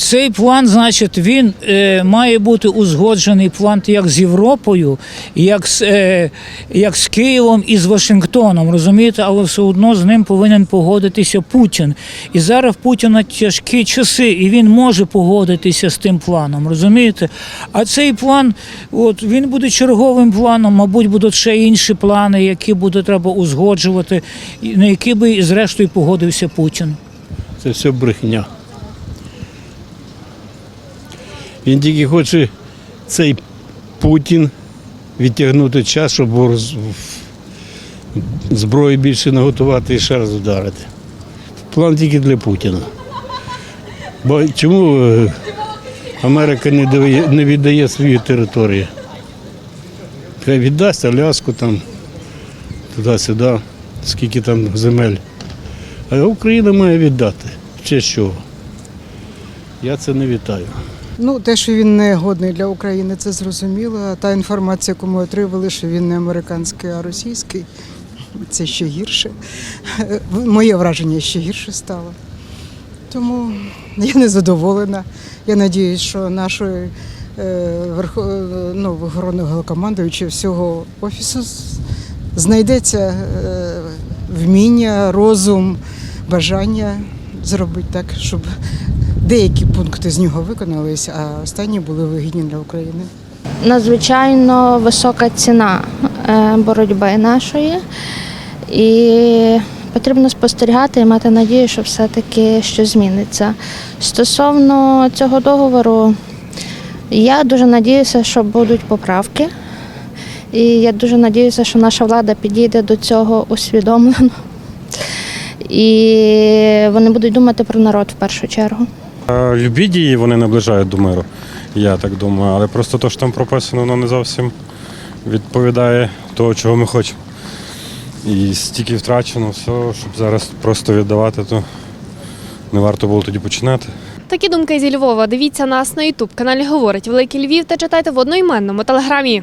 Цей план, значить, він е, має бути узгоджений план як з Європою, як з, е, як з Києвом і з Вашингтоном, розумієте, але все одно з ним повинен погодитися Путін. І зараз Путіна тяжкі часи, і він може погодитися з тим планом, розумієте? А цей план, от він буде черговим планом, мабуть, будуть ще інші плани, які буде треба узгоджувати, на які би зрештою погодився Путін. Це все брехня. Він тільки хоче цей Путін відтягнути час, щоб зброї більше наготувати і ще раз вдарити. План тільки для Путіна. Бо чому е, Америка не, дає, не віддає свої території? Хай віддасть Аляску там, туди-сюди, скільки там земель. А Україна має віддати. В честь чого? Я це не вітаю. Ну, те, що він не годний для України, це зрозуміло. Та інформація, яку ми отримали, що він не американський, а російський, це ще гірше. Моє враження ще гірше стало. Тому я не задоволена. Я сподіваюся, що нашої е, верхо, е, ну, головного командуючого всього офісу знайдеться е, вміння, розум, бажання зробити так, щоб деякі пункти з нього виконались, а останні були вигідні для України. надзвичайно висока ціна е, боротьби нашої. І потрібно спостерігати і мати надію, що все-таки щось зміниться. Стосовно цього договору, я дуже надіюся, що будуть поправки. І я дуже надіюся, що наша влада підійде до цього усвідомлено. І вони будуть думати про народ в першу чергу. Любі дії вони наближають до миру, я так думаю. Але просто те, що там прописано, воно не зовсім відповідає того, чого ми хочемо. І стільки втрачено все, щоб зараз просто віддавати, то не варто було тоді починати. Такі думки зі Львова. Дивіться нас на Ютуб каналі Говорить Великий Львів та читайте в одноіменному телеграмі.